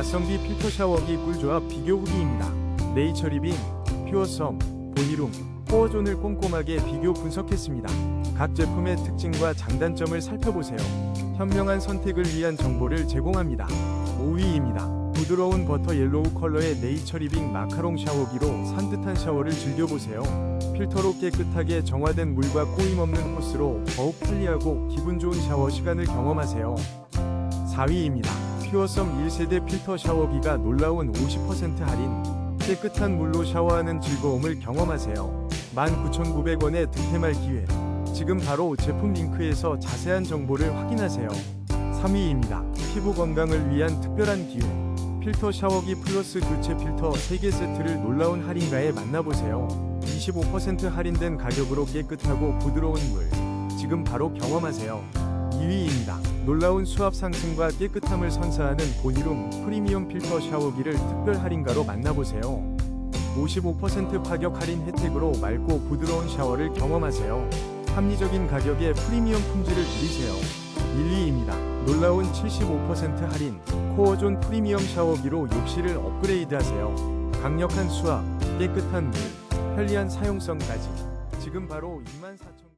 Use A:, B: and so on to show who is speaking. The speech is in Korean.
A: 가성비 필터 샤워기 꿀조합 비교 후기입니다. 네이처 리빙, 퓨어썸, 보이룸, 코어존을 꼼꼼하게 비교 분석했습니다. 각 제품의 특징과 장단점을 살펴보세요. 현명한 선택을 위한 정보를 제공합니다. 5위입니다. 부드러운 버터 옐로우 컬러의 네이처 리빙 마카롱 샤워기로 산뜻한 샤워를 즐겨보세요. 필터로 깨끗하게 정화된 물과 꼬임 없는 호스로 더욱 편리하고 기분 좋은 샤워 시간을 경험하세요. 4위입니다. 퓨어썸 1세대 필터 샤워기가 놀라운 50% 할인. 깨끗한 물로 샤워하는 즐거움을 경험하세요. 19,900원의 득템할 기회. 지금 바로 제품 링크에서 자세한 정보를 확인하세요. 3위입니다. 피부 건강을 위한 특별한 기회. 필터 샤워기 플러스 교체 필터 3개 세트를 놀라운 할인가에 만나보세요. 25% 할인된 가격으로 깨끗하고 부드러운 물. 지금 바로 경험하세요. 2위입니다. 놀라운 수압 상승과 깨끗함을 선사하는 보니룸 프리미엄 필터 샤워기를 특별 할인가로 만나보세요. 55% 파격 할인 혜택으로 맑고 부드러운 샤워를 경험하세요. 합리적인 가격에 프리미엄 품질을 누리세요. 1위입니다. 놀라운 75% 할인 코어존 프리미엄 샤워기로 욕실을 업그레이드하세요. 강력한 수압, 깨끗한 물, 편리한 사용성까지. 지금 바로 24,000원